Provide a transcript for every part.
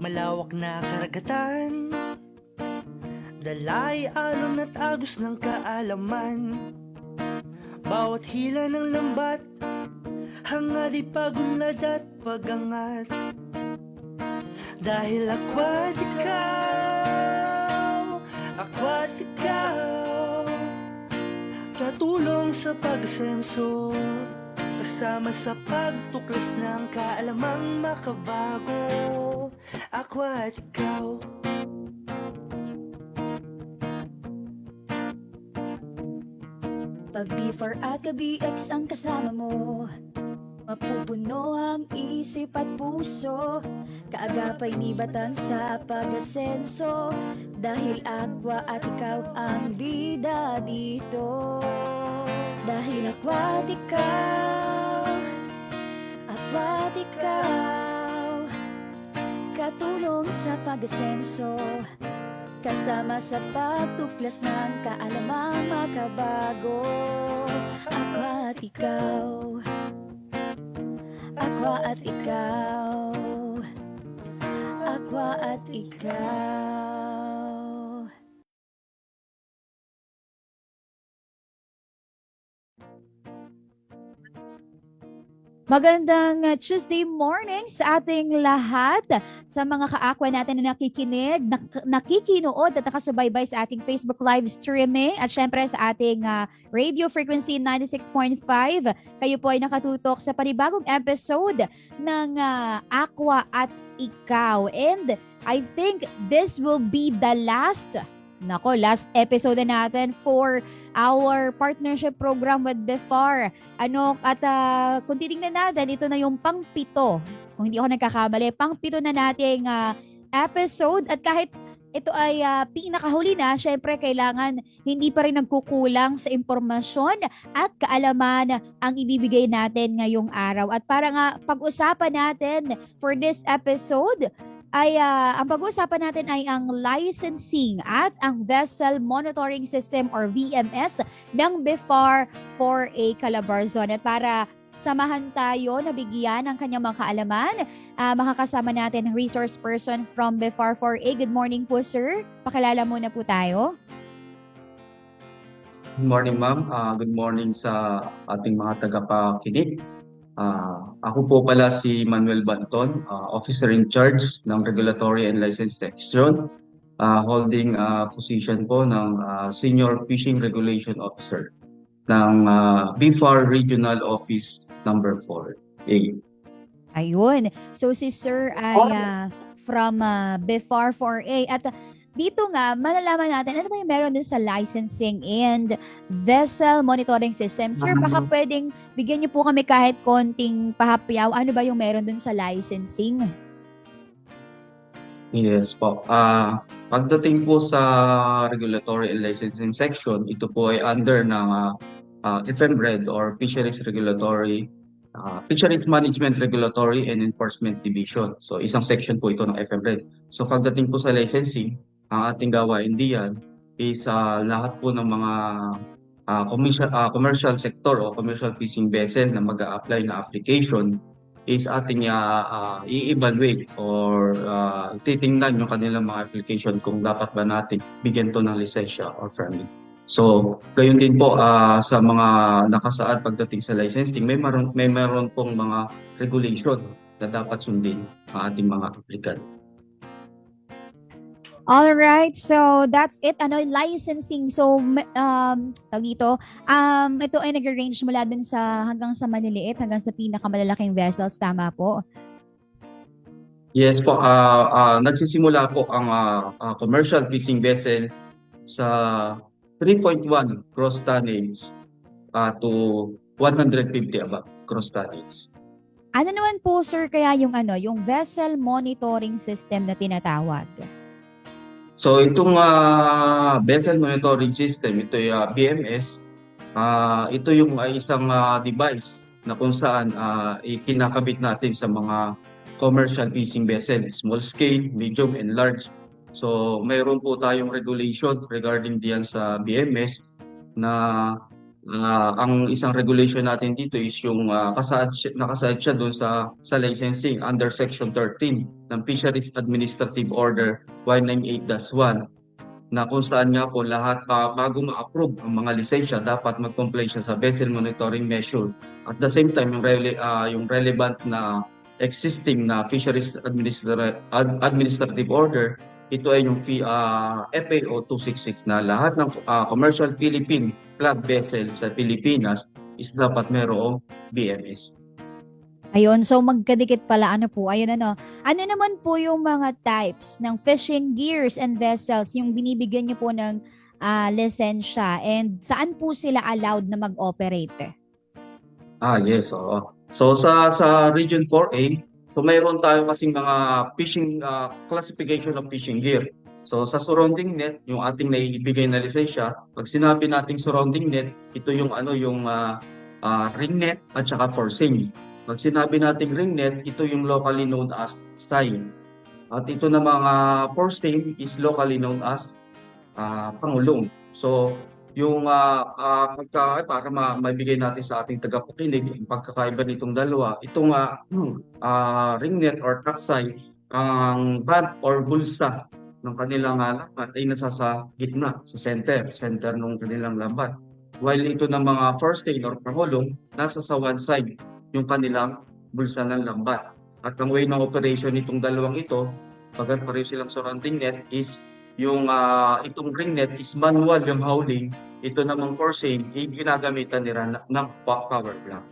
Malawak na karagatan. Dalay, alon at agos ng kaalaman. Bawat hila ng lambat Hangad ipagunlad at pagangat. Dahil akwa't ikaw Akwa't ikaw Katulong sa pagsenso Kasama sa pagtuklas ng kaalamang makabago Ako at ikaw Pag before at ka-BX ang kasama mo. Mapupuno ang isip at puso. Kaagapay ni batang sa pag-asenso. Dahil aqua at ikaw ang bida dito. Dahil aqua at ikaw Aqua at ikaw Katulong sa pag-asenso Kasama sa pagtuklas ng kaalamang makabago. Ako at ikaw. Ako at ikaw. Ako at ikaw Magandang uh, Tuesday morning sa ating lahat sa mga kaakwa natin na nakikinig, nak- nakikinood at nakasubaybay sa ating Facebook live streaming at syempre sa ating ah, radio frequency 96.5. Kayo po ay nakatutok sa panibagong episode ng ah, Aqua at Ikaw. And I think this will be the last Nako, last episode na natin for our partnership program with BEFAR. Ano, at ah, kung titingnan natin, ito na yung pangpito kung hindi ako nagkakamali, pang pito na nating ah, episode at kahit ito ay ah, pinakahuli na, syempre kailangan hindi pa rin nagkukulang sa impormasyon at kaalaman ang ibibigay natin ngayong araw. At para nga pag-usapan natin for this episode, ay ah, ang pag-uusapan natin ay ang licensing at ang Vessel Monitoring System or VMS ng BIFAR for a Calabarzon. At para samahan tayo na bigyan ng kanyang mga kaalaman. Ah, makakasama natin ang resource person from BIFAR 4A. Good morning po, sir. Pakilala muna po tayo. Good morning, ma'am. Ah, good morning sa ating mga tagapakinig. Ah, ako po pala si Manuel Banton, ah, Officer in Charge ng Regulatory and License Section, ah, holding ah, position po ng ah, Senior Fishing Regulation Officer ng ah, BFAR Regional Office number 4A. Ayun. So si sir ay ah, from ah, BIFAR 4A. At ah, dito nga, malalaman natin ano ba yung meron din sa licensing and vessel monitoring system. Sir, baka pwedeng bigyan niyo po kami kahit konting pahapyaw. Ano ba yung meron dun sa licensing? Yes po. Ah, pagdating po sa regulatory and licensing section, ito po ay under ng ah, ah, FMRED or Fisheries Regulatory ah, Fisheries Management Regulatory and Enforcement Division. So isang section po ito ng FMRED. So pagdating po sa licensing, ang ating gawain diyan is ah, lahat po ng mga ah, commercial, ah, commercial sector o commercial fishing vessel na mag-a-apply na application is ating ah, ah, i-evaluate or ah, titingnan yung kanilang mga application kung dapat ba natin bigyan to ng lisensya or permit. So, gayon din po ah, sa mga nakasaad pagdating sa licensing, may maron may meron pong mga regulation na dapat sundin ang ating mga applicant. All right, so that's it. Ano, licensing. So, um, tawag dito, um, ito ay nag-range mula dun sa hanggang sa maliliit, hanggang sa pinakamalalaking vessels. Tama po? Yes po, ah ah, nagsisimula po ang ah, ah, commercial fishing vessel sa 3.1 gross tonnage ah, to 150 above gross tonnage. Ano naman po, sir, kaya yung ano, yung vessel monitoring system na tinatawag? So itong ah, vessel monitoring system, ito yung ah, BMS, ah, ito yung ay isang ah, device na kung saan ah, ikinakabit natin sa mga commercial fishing vessel, small scale, medium, and large. So mayroon po tayong regulation regarding diyan sa BMS na Ah, ang isang regulation natin dito is yung uh, kasaad siya, nakasaad siya doon sa sa licensing under section 13 ng Fisheries Administrative Order 198-1 na kung saan nga po lahat ah, bago ma-approve ang mga lisensya dapat mag-comply siya sa vessel monitoring measure. At the same time yung rele- ah, yung relevant na existing na Fisheries Administra- Ad- Administrative Order ito ay yung fi- ah, FAO 266 na lahat ng ah, commercial Philippine flag vessel sa Pilipinas is dapat merong BMS. Ayun, so magkadikit pala ano po, ayun ano. Ano naman po yung mga types ng fishing gears and vessels yung binibigyan niyo po ng ah, lisensya and saan po sila allowed na mag-operate? Ah, yes, oo. So sa sa Region 4A, so mayroon tayo kasing mga fishing ah, classification of fishing gear. So sa surrounding net, yung ating naibigay na lisensya, pag sinabi nating surrounding net, ito yung ano yung ah, ah, ring net at saka forcing. Pag sinabi nating ring net, ito yung locally known as style. At ito na mga forcing is locally known as ah, pangulong. So yung ah, pagka para ma maibigay natin sa ating tagapakinig yung pagkakaiba nitong dalawa itong hmm, ah, ringnet or taksay ang band or bulsa ng kanilang ah, lambat ay nasa sa gitna sa center center ng kanilang lambat while ito ng mga first aid or pangulong nasa sa one side yung kanilang bulsa ng lambat at ang way ng operation nitong dalawang ito pagkat pareho silang surrounding net is yung ah, itong ring net is manual yung howling ito namang forcing ay ginagamitan nila ng power plant.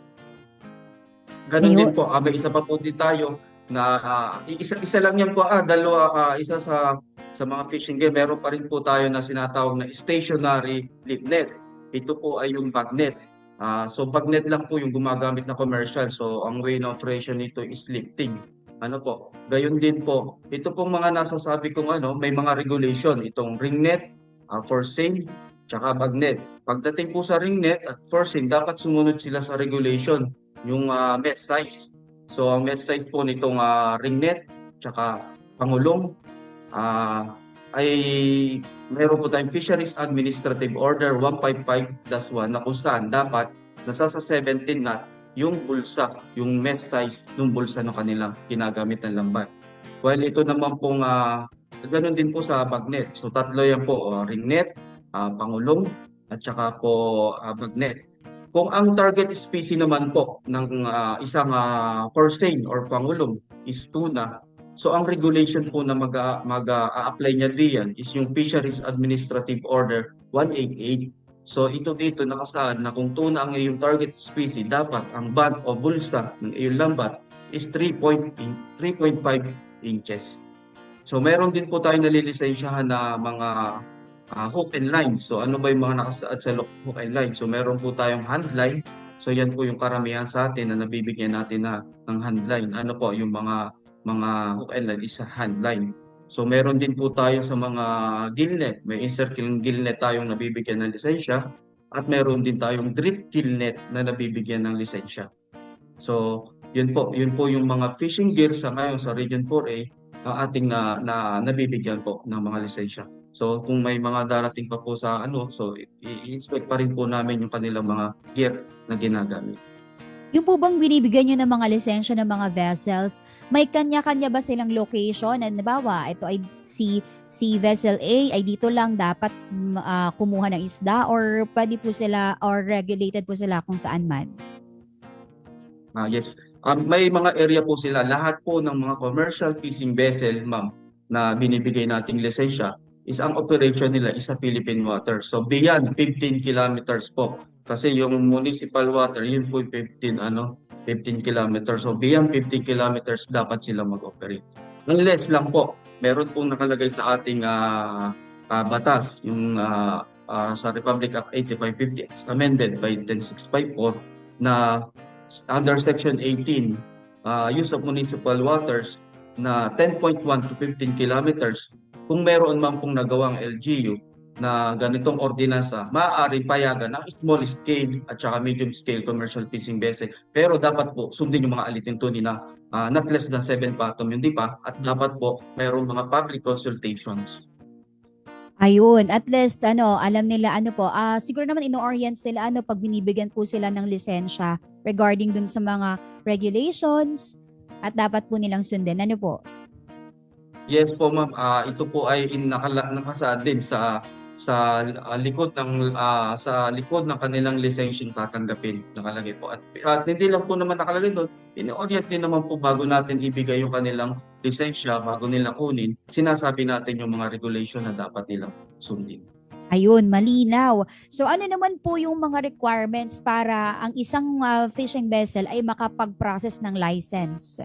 Ganun Ayun. din po, ah, may isa pa po din tayo na ah, isa isa lang yan po ah dalawa ah, isa sa sa mga fishing gear meron pa rin po tayo na sinatawag na stationary lead net. Ito po ay yung bagnet. Ah, so bagnet lang po yung gumagamit na commercial. So ang way ng operation nito is lifting. Ano po? Gayon din po. Ito pong mga nasasabi kong ano, may mga regulation itong ring net, ah, forcing, tsaka bagnet. Pagdating po sa ring net at forcing, dapat sumunod sila sa regulation, yung ah, mesh size. So ang mesh size po nitong ah, ring net, tsaka pangulong, ah, ay meron po tayong Fisheries Administrative Order 155-1 na kung saan dapat nasa sa 17 knot yung bulsa, yung mesh size ng bulsa ng kanilang ginagamit ng lambat. While ito naman pong ah, ganun din po sa bagnet. So tatlo yan po, ah, ring net, ah, pangulong, at saka po ah, bagnet. Kung ang target species naman po ng ah, isang uh, forcing or pangulong is tuna, so ang regulation po na mag, mag apply niya diyan is yung Fisheries Administrative Order 188. So ito dito nakasaad na kung tuna ang iyong target species, dapat ang band o bulsa ng iyong lambat is 3.5 inches. So meron din po tayo nalilisensyahan na mga ah, hook and line. So ano ba yung mga nakasaad sa hook and line? So meron po tayong hand line. So yan po yung karamihan sa atin na nabibigyan natin na ng hand line. Ano po yung mga mga hook and line is hand line. So meron din po tayo sa mga gillnet. May encircling gillnet tayong nabibigyan ng lisensya at meron din tayong drip gillnet na nabibigyan ng lisensya. So yun po, yun po yung mga fishing gear sa ngayon sa Region 4A ang ating na, na nabibigyan po ng mga lisensya. So kung may mga darating pa po sa ano, so i-inspect pa rin po namin yung kanilang mga gear na ginagamit. Yung po bang binibigyan nyo ng mga lisensya ng mga vessels, may kanya-kanya ba silang location? And nabawa, ito ay si, si vessel A ay dito lang dapat ah, kumuha ng isda or pwede po sila or regulated po sila kung saan man? Ah, yes. Um, may mga area po sila. Lahat po ng mga commercial fishing vessel, ma'am, na binibigay nating lisensya is ang operation nila is sa Philippine water. So beyond 15 kilometers po. Kasi yung municipal water, yun po yung 15 ano, 15 kilometers. So beyond 15 kilometers dapat sila mag-operate. Unless lang po, meron pong nakalagay sa ating ah, ah, batas, yung ah, ah, sa Republic Act 8550 as amended by 10654 na under section 18 uh, use of municipal waters na 10.1 to 15 kilometers kung meron man pong nagawang LGU na ganitong ordinansa, maaaring payagan ng small scale at saka medium scale commercial fishing vessel. Pero dapat po sundin yung mga alitintunin na ah, not less than 7 fathom, hindi pa, at dapat po mayroong mga public consultations. Ayun, at least ano, alam nila ano po, ah siguro naman ino-orient sila ano pag binibigyan po sila ng lisensya regarding dun sa mga regulations at dapat po nilang sundin. Ano po? Yes po ma'am, Ah, ito po ay nakala, nakasaad din sa sa ah, likod ng ah, sa likod ng kanilang lisensyang tatanggapin nakalagay po at, at hindi lang po naman nakalagay doon ini-orient din naman po bago natin ibigay yung kanilang lisensya bago nila kunin sinasabi natin yung mga regulation na dapat nilang sundin Ayun, malinaw. So ano naman po yung mga requirements para ang isang ah, fishing vessel ay makapag-process ng license?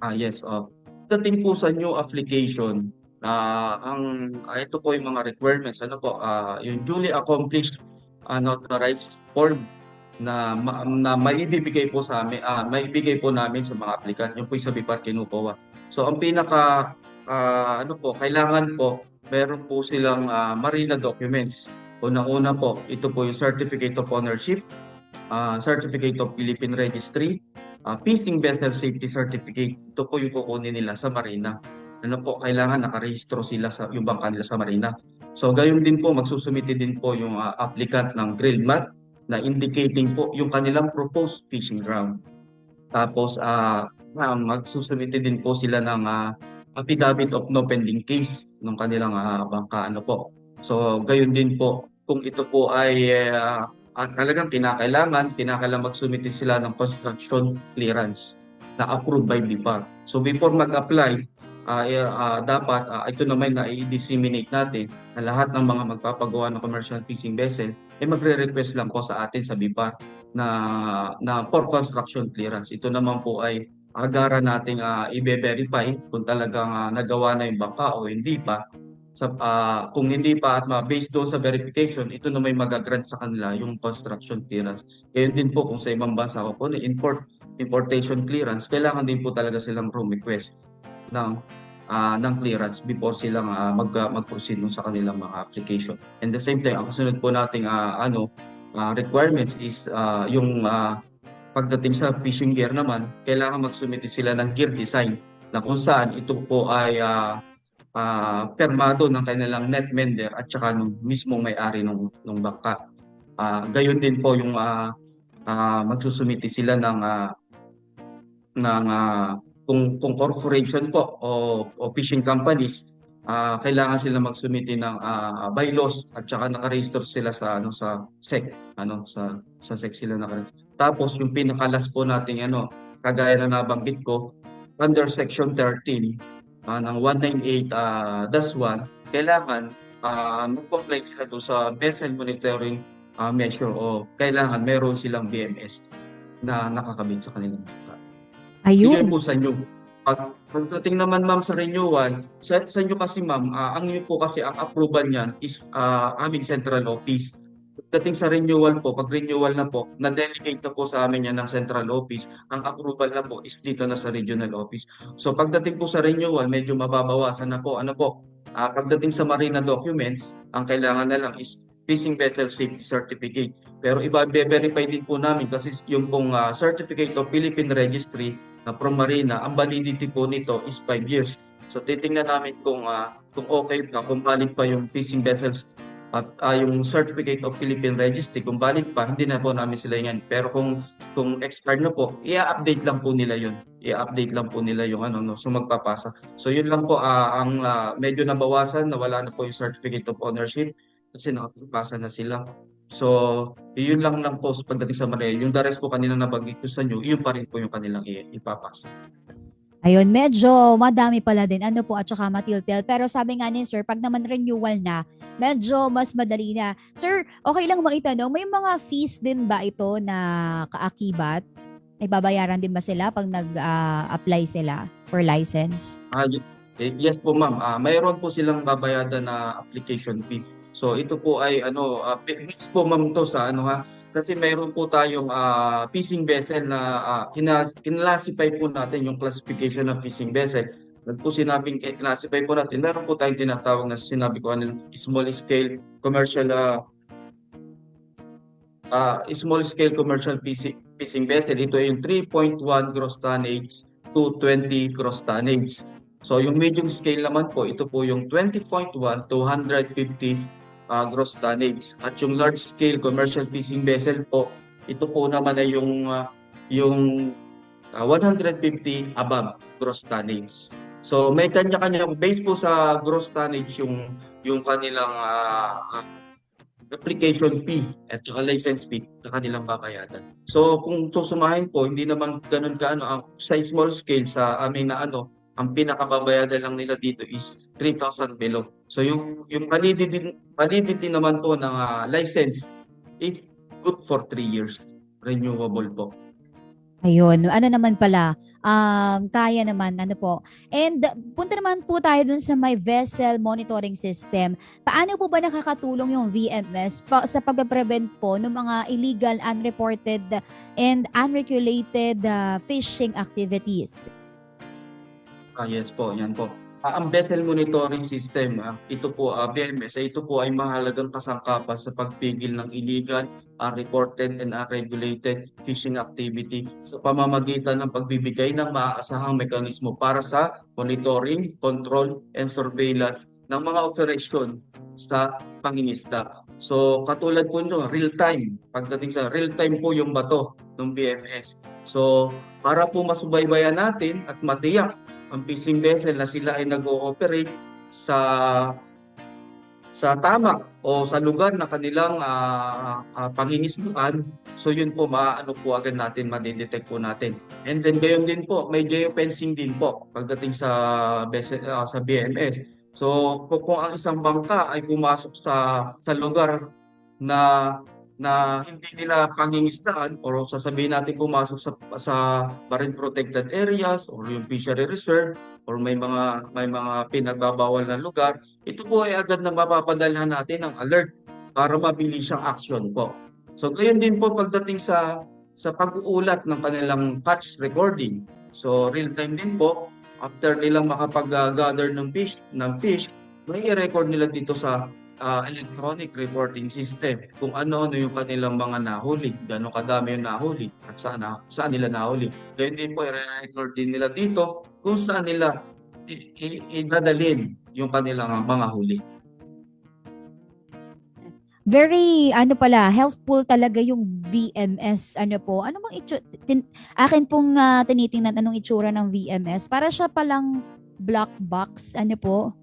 Ah, yes. Uh, dating po sa new application, ah ang ah, ito po yung mga requirements. Ano po, ah yung duly accomplished unauthorized form na ma- na maibibigay po sa amin, ah maibigay po namin sa mga applicant. Yung po yung sa BIPAR kinukuha. So ang pinaka ah, ano po, kailangan po meron po silang ah, marina documents. Una-una po, ito po yung Certificate of Ownership, ah, Certificate of Philippine Registry, ah, Fishing Vessel Safety Certificate. Ito po yung kukunin nila sa marina. Ano po, kailangan nakarehistro sila sa yung bangka nila sa marina. So gayon din po, magsusumite din po yung ah, applicant ng drill mat na indicating po yung kanilang proposed fishing ground. Tapos ah ah, magsusumite din po sila ng ah, affidavit of no pending case ng kanilang ah, bangka ano po. So gayon din po kung ito po ay ah, at talagang kinakailangan, kinakailangan magsumite sila ng construction clearance na approved by BIPAR. So before mag-apply, eh, ah, dapat ah, ito naman na i-disseminate natin na lahat ng mga magpapagawa ng commercial fishing vessel ay magre-request lang po sa atin sa BIPAR na na for construction clearance. Ito naman po ay agara nating ah, i-verify kung talagang ah, nagawa na yung bangka o hindi pa sa ah, kung hindi pa at ma based doon sa verification, ito na may magagrant sa kanila yung construction clearance. Ngayon din po kung sa ibang bansa ko po na import importation clearance, kailangan din po talaga silang room request ng ah, ng clearance before silang ah, mag mag-proceed dun sa kanilang mga application. And the same time, ang kasunod po nating ah, ano ah, requirements is ah, yung ah, pagdating sa fishing gear naman, kailangan magsumite sila ng gear design na kung saan ito po ay ah, ah, permado ng kanilang net mender at saka nung mismong may-ari ng ng bangka. Ah, gayon din po yung ah, ah, magsusumite sila ng ah, ng ah, kung kung corporation po o, o fishing companies ah, kailangan sila magsumite ng ah, bylaws at saka naka-register sila sa ano sa SEC ano sa sa SEC sila naka Tapos yung pinakalas po nating ano kagaya na nabanggit ko under section 13 ah, ng 198 ah, das 1 kailangan ah, mag-comply sila doon sa vessel monitoring ah, measure o kailangan meron silang BMS na nakakabit sa kanilang. Bigay Ayun. po sa inyo. At pagdating naman ma'am sa renewal, sa, sa inyo kasi ma'am, ah, ang inyo po kasi ang approval niyan is ah, aming central office. Pagdating sa renewal po, pag renewal na po, na-delegate na po sa amin yan ng central office. Ang approval na po is dito na sa regional office. So pagdating po sa renewal, medyo mababawasan na po. Ano po? Ah, pagdating sa marina documents, ang kailangan na lang is fishing vessel safety certificate. Pero iba verify din po namin kasi yung pong ah, certificate of Philippine Registry na from Marina, ang validity po nito is 5 years. So titingnan namin kung ah, kung okay pa, kung valid pa yung fishing vessels at ah, yung certificate of Philippine Registry, kung valid pa, hindi na po namin sila yan. Pero kung kung expired na po, i-update lang po nila yun. I-update lang po nila yung ano, no, so magpapasa. So yun lang po ah, ang ah, medyo nabawasan, nawala na po yung certificate of ownership kasi nakapasa na sila. So, yun lang lang po sa pagdating sa Manila. Yung the rest po kanina nabanggit ko sa inyo, yun pa rin po yung kanilang ipapasa. Ayun, medyo madami pala din. Ano po, at saka matiltel. Pero sabi nga ni Sir, pag naman renewal na, medyo mas madali na. Sir, okay lang maitanong, may mga fees din ba ito na kaakibat? May babayaran din ba sila pag nag-apply sila for license? Ah, eh, yes po ma'am, Ah, mayroon po silang babayadan na application fee. So ito po ay ano, uh, po ma'am to sa ano ha, kasi mayroon po tayong ah, fishing vessel na uh, kina, kinlassify po natin yung classification ng fishing vessel. Nag po sinabing classify po natin, meron po tayong tinatawag na sinabi ko ano, small scale commercial ah, ah, small scale commercial fishing, fishing vessel. Ito ay yung 3.1 gross tonnage to 20 gross tonnage. So yung medium scale naman po, ito po yung 20.1 to 150 ah, gross tonnage. At yung large scale commercial fishing vessel po, ito po naman ay yung ah, yung ah, 150 above gross tonnage. So may kanya-kanya base po sa gross tonnage yung yung kanilang ah, application fee at saka license fee na kanilang babayaran. So kung susumahin po, hindi naman ganun kaano ang sa small scale sa amin na ano, ang pinakababayaran lang nila dito is 3,000 below. So yung yung validity validity naman po ng ah, license is good for 3 years. Renewable po. Ayun, ano naman pala, um, kaya naman, ano po. And punta naman po tayo dun sa may vessel monitoring system. Paano po ba nakakatulong yung VMS pa, sa pag-prevent po ng mga illegal, unreported, and unregulated uh, fishing activities? Ah, yes po, yan po. Ah, ang vessel monitoring system, ah, ito po, ah, BMS, ito po ay mahalagang kasangkapan sa pagpigil ng illegal, unreported, and unregulated fishing activity sa pamamagitan ng pagbibigay ng maaasahang mekanismo para sa monitoring, control, and surveillance ng mga operasyon sa pangingisda. So, katulad po nyo, real time. Pagdating sa real time po yung bato ng BMS. So, para po masubaybayan natin at matiyak ang fishing vessel na sila ay nag-ooperate sa sa tama o sa lugar na kanilang uh, pangingisdaan. So yun po maaano po agad natin madidetect po natin. And then gayon din po, may geofencing din po pagdating sa ah, sa BMS. So kung ang isang bangka ay pumasok sa sa lugar na na hindi nila pangingisdaan or sasabihin natin pumasok sa sa marine protected areas or yung fishery reserve or may mga may mga pinagbabawal na lugar, ito po ay agad na mapapadalhan natin ng alert para mabilis siyang action po. So gayon din po pagdating sa sa pag-uulat ng kanilang catch recording. So real time din po after nilang makapag-gather ng fish ng fish, may i-record nila dito sa uh, electronic reporting system kung ano-ano yung kanilang mga nahuli, gano'ng kadami yung nahuli at saan, saan nila nahuli. Ganyan din po, i-record din nila dito kung saan nila idadalin yung kanilang mga huli. Very, ano pala, helpful talaga yung VMS. Ano po, ano bang itsura? Tin, akin pong uh, tinitingnan anong itsura ng VMS. Para siya palang black box. Ano po?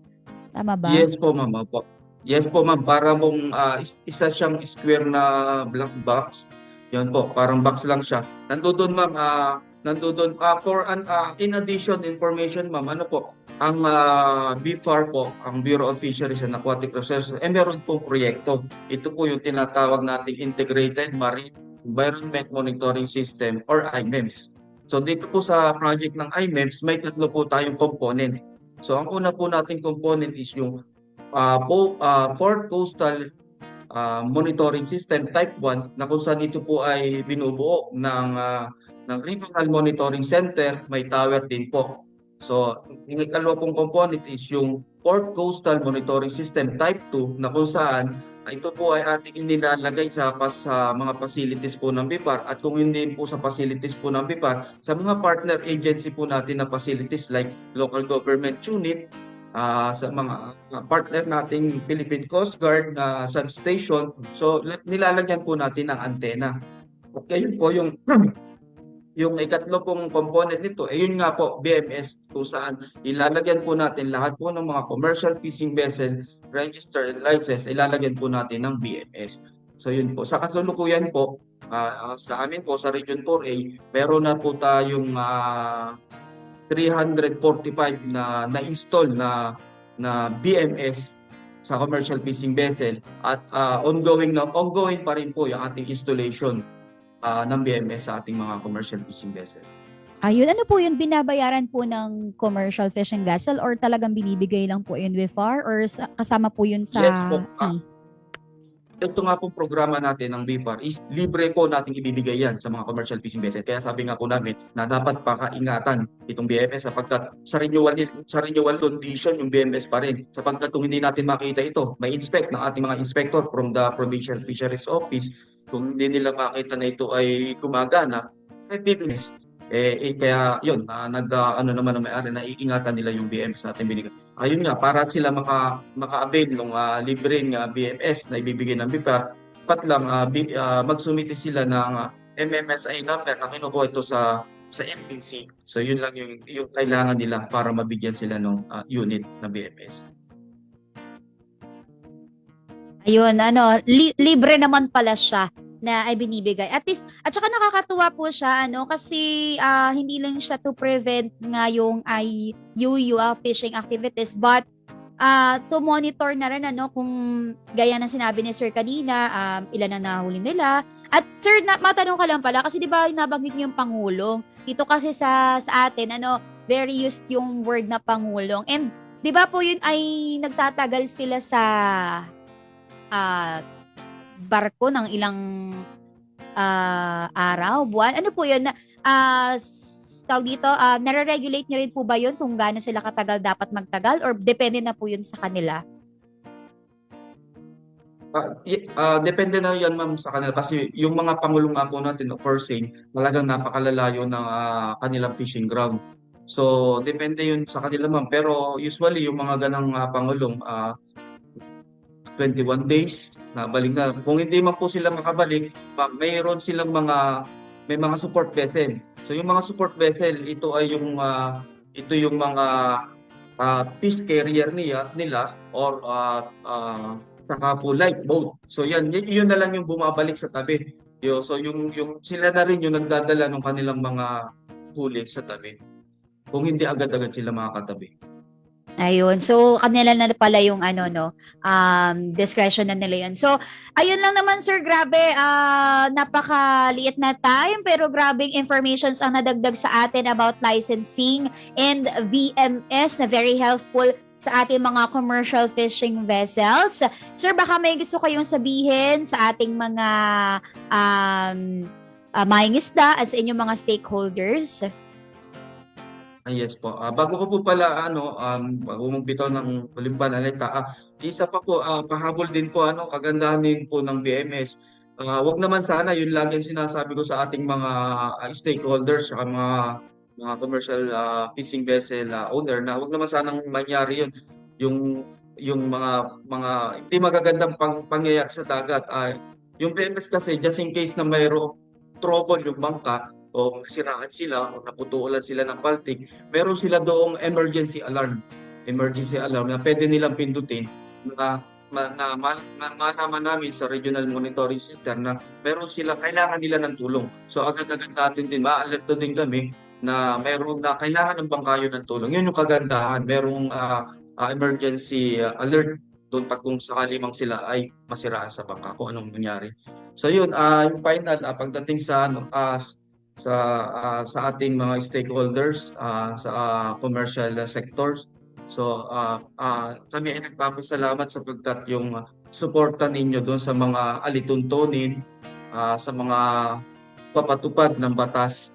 Tama ba? Yes po, ma'am. Po. Yes po ma'am, para mong uh, isa siyang square na black box. Yan po, parang box lang siya. Nandoon ma'am, uh, nandoon uh, for an uh, in addition information ma'am, ano po, ang uh, BFAR po, ang Bureau of Fisheries and Aquatic Resources, eh meron pong proyekto. Ito po yung tinatawag nating Integrated Marine Environment Monitoring System or IMEMS. So dito po sa project ng IMEMS, may tatlo po tayong component. So ang una po nating component is yung uh, po, uh, Fort Coastal uh, Monitoring System Type 1 na kung saan ito po ay binubuo ng uh, ng Regional Monitoring Center, may tower din po. So, yung ikalawa pong component is yung Port Coastal Monitoring System Type 2 na kung saan ito po ay ating inilalagay sa, pas, sa mga facilities po ng BIPAR at kung hindi po sa facilities po ng BIPAR, sa mga partner agency po natin na facilities like local government unit, uh, sa mga partner nating Philippine Coast Guard na substation. So nilalagyan po natin ng antena. Okay, yun po yung yung ikatlo pong component nito, eh yun nga po, BMS, kung saan ilalagyan po natin lahat po ng mga commercial fishing vessel, registered and license, ilalagyan po natin ng BMS. So yun po. Sa kasalukuyan po, uh, sa amin po, sa Region 4A, meron na po tayong uh, 345 na na-install na na BMS sa commercial fishing vessel at uh, ongoing na ongoing pa rin po yung ating installation uh, ng BMS sa ating mga commercial fishing vessel. Ayun, ano po yun? Binabayaran po ng commercial fishing vessel or talagang binibigay lang po yun with FAR or sa, kasama po yun sa yes, po. fee? Ito nga pong programa natin ng BIFAR is libre po nating ibibigay yan sa mga commercial fishing vessel. Kaya sabi nga po namin na dapat pakaingatan itong BMS sapagkat sa renewal, sa renewal condition yung BMS pa rin. Sapagkat kung hindi natin makita ito, may inspect ng ating mga inspector from the Provincial Fisheries Office. Kung hindi nila makita na ito ay gumagana, ay BMS. Eh, eh, kaya yun, ah, nag ah, ano naman ang may-ari na iingatan nila yung BMS natin binigay. Ayun nga, para sila maka maka-avail ng ah, libreng ah, BMS na ibibigay ng BIPAR, dapat lang ah, bi- ah, magsumite sila ng ah, MMSI number na kinukuha ito sa sa MPC. So yun lang yung yung kailangan nila para mabigyan sila ng ah, unit na BMS. Ayun, ano, li- libre naman pala siya na ay binibigay. At least, at saka nakakatuwa po siya, ano, kasi ah, hindi lang siya to prevent nga yung ay UU ah, fishing activities, but ah, to monitor na rin, ano, kung gaya ng sinabi ni Sir kanina, um, ilan ang nahuli nila. At Sir, na, matanong ka lang pala, kasi di ba nabanggit niyo yung pangulong? Dito kasi sa, sa atin, ano, very used yung word na pangulong. And di ba po yun ay nagtatagal sila sa ah, barko ng ilang ah, araw, buwan. Ano po yun? S- tawag dito, ah, nare-regulate niyo rin po ba yun kung gaano sila katagal dapat magtagal or depende na po yun sa kanila? Y- ah, depende na yan ma'am sa kanila kasi yung mga pangulong po natin, first thing, talagang napakalalayo ng ah, kanilang fishing ground. So, depende yun sa kanila ma'am. Pero usually, yung mga ganang ah, pangulong, ah, 21 days, nabalik na. Kung hindi man po sila makabalik, ma- mayroon silang mga, may mga support vessel. So, yung mga support vessel, ito ay yung, ah, ito yung mga ah, fish carrier niya, nila or ah, ah, saka po light boat. So yan, y- yun na lang yung bumabalik sa tabi. Yo, so yung yung sila na rin yung nagdadala ng kanilang mga huli sa tabi. Kung hindi agad-agad sila makakatabi. Ayun. So, kanila na pala yung ano, no, um, discretion na nila yun. So, ayun lang naman, sir. Grabe, ah, napakaliit na time, pero grabing informations ang nadagdag sa atin about licensing and VMS na very helpful sa ating mga commercial fishing vessels. Sir, baka may gusto kayong sabihin sa ating mga um, uh, mangingisda at sa inyong mga stakeholders? Ah, yes po. Ah, bago ko po pala ano um bago magbitaw ng huling panalita, ah, isa pa po ah, pahabol din po ano kagandahan din po ng BMS. Ah, wag naman sana yun lagi ang sinasabi ko sa ating mga ah, stakeholders sa mga mga commercial ah, fishing vessel ah, owner na wag naman sanang mangyari yun yung yung mga mga hindi magagandang pang, pangyayari sa dagat ay yung BMS kasi just in case na mayroong trouble yung bangka o siraan sila o naputulan sila ng paltig, meron sila doong emergency alarm. Emergency alarm na pwede nilang pindutin na na, ma, malaman namin sa Regional Monitoring Center na meron sila, kailangan nila ng tulong. So agad-agad natin din, ma-alerto din kami na meron na kailangan ng bangkayo ng tulong. Yun yung kagandahan. Merong ah, ah, emergency ah, alert doon pag kung sakali mang sila ay masiraan sa bangka kung anong nangyari. So yun, ah yung final, ah, pagdating sa ano, ah, sa ah, sa ating mga stakeholders ah, sa ah, commercial sectors. So ah, ah, kami ay nagpapasalamat sapagkat yung suporta ninyo doon sa mga alituntunin, ah, sa mga papatupad ng batas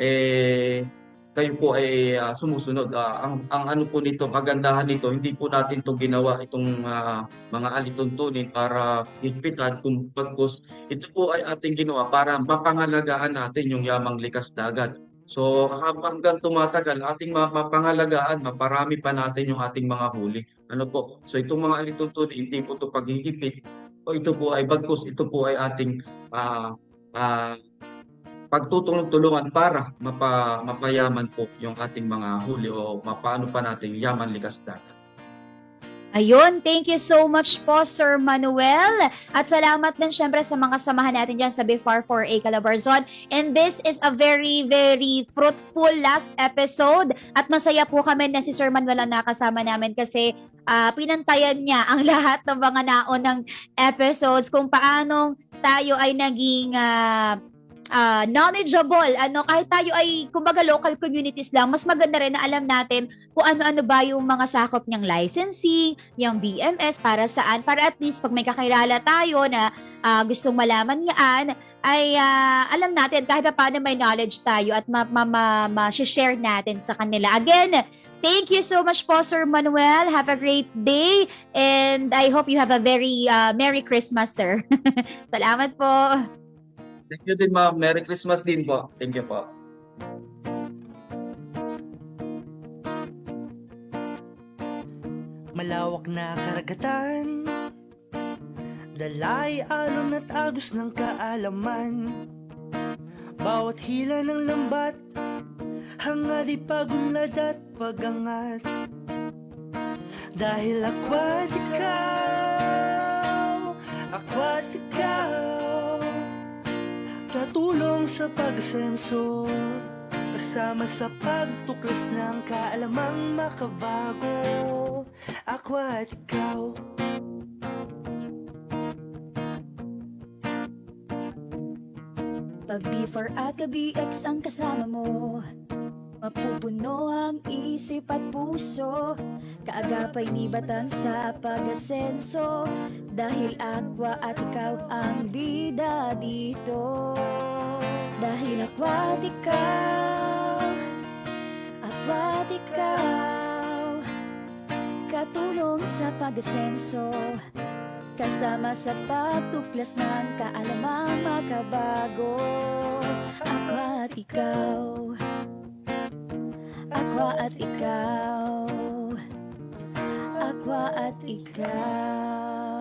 eh kayo po ay ah, sumusunod. Ah, ang ang ano po nito, kagandahan nito, hindi po natin 'to ginawa itong ah, mga alituntunin para higpitan kung pagkos ito po ay ating ginawa para mapangalagaan natin yung yamang likas dagat. So hanggang tumatagal, ating ma- mapangalagaan, maparami pa natin yung ating mga huli. Ano po? So itong mga alituntunin, hindi po ito paghihigpit. O ito po ay bagkus, ito po ay ating ah, ah, pagtutulong-tulungan para mapa, mapayaman po yung ating mga huli o mapaano pa natin yaman likas dagat. Ayun, thank you so much po, Sir Manuel. At salamat din syempre sa mga samahan natin dyan sa Before 4A Calabarzon. And this is a very, very fruitful last episode. At masaya po kami na si Sir Manuel ang nakasama namin kasi ah, pinantayan niya ang lahat ng mga naonang episodes kung paanong tayo ay naging ah, ah, knowledgeable. Ano, kahit tayo ay, kumbaga, local communities lang, mas maganda rin na alam natin kung ano-ano ba yung mga sakop niyang licensing, yung BMS, para saan, para at least pag may kakilala tayo na ah, gustong malaman yan, ay ah, alam natin kahit paano may knowledge tayo at ma- ma- ma- ma-share natin sa kanila. Again, thank you so much po, Sir Manuel. Have a great day and I hope you have a very ah, Merry Christmas, sir. Salamat po. Thank you din, ma'am. Merry Christmas din po. Thank you po. Malawak na karagatan Dalay, alon at agos ng kaalaman Bawat hila ng lambat Hangad ipagunlad at pagangat Dahil akwat ikaw Akwat ikaw Katulong sa pagsenso Kasama sa pagtuklas ng kaalamang makabago. Ako at ikaw. Pag before at ka-BX ang kasama mo. Mapupuno ang isip at puso. Kaagapay ni batang sa pag-asenso. Dahil aqua at ikaw ang bida dito Dahil aqua at ikaw Aqua at ikaw Katulong sa pag-asenso Kasama sa pagtuklas ng kaalamang makabago Ako at ikaw Ako at ikaw Ako at ikaw